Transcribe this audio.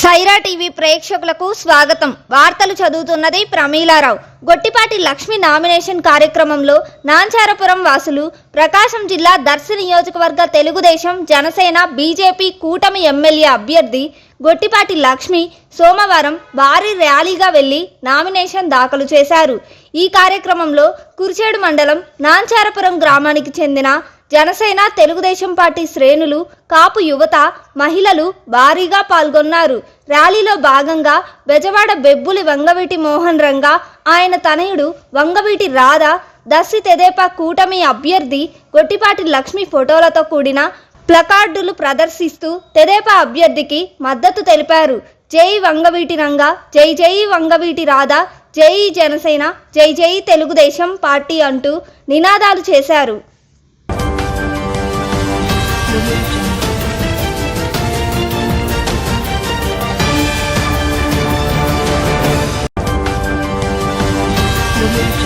Sye Raa TV ప్రేక్షకులకు స్వాగతం. వార్తలు చదువుతున్నది ప్రమీలారావు. గొట్టిపాటి లక్ష్మి నామినేషన్ కార్యక్రమంలో నాంచారపురం వాసులు ప్రకాశం జిల్లా దర్శి నియోజకవర్గ తెలుగుదేశం జనసేన బీజేపీ కూటమి ఎమ్మెల్యే అభ్యర్థి గొట్టిపాటి లక్ష్మి సోమవారం భారీ ర్యాలీగా వెళ్ళి నామినేషన్ దాఖలు చేశారు. ఈ కార్యక్రమంలో కురిచేడు మండలం నాంచారపురం గ్రామానికి చెందిన జనసేన తెలుగుదేశం పార్టీ శ్రేణులు కాపు యువత మహిళలు భారీగా పాల్గొన్నారు. ర్యాలీలో భాగంగా బెజవాడ బెబ్బులి వంగవీటి మోహన్ రంగా ఆయన తనయుడు వంగవీటి రాధ దస్సి తెదేపా కూటమి అభ్యర్థి గొట్టిపాటి లక్ష్మి ఫోటోలతో కూడిన ప్లకార్డులు ప్రదర్శిస్తూ తెదేపా అభ్యర్థికి మద్దతు తెలిపారు. జై వంగవీటి రంగా జై జై వంగవీటి రాధా జై జనసేన జై జై తెలుగుదేశం పార్టీ అంటూ నినాదాలు చేశారు. Thank you.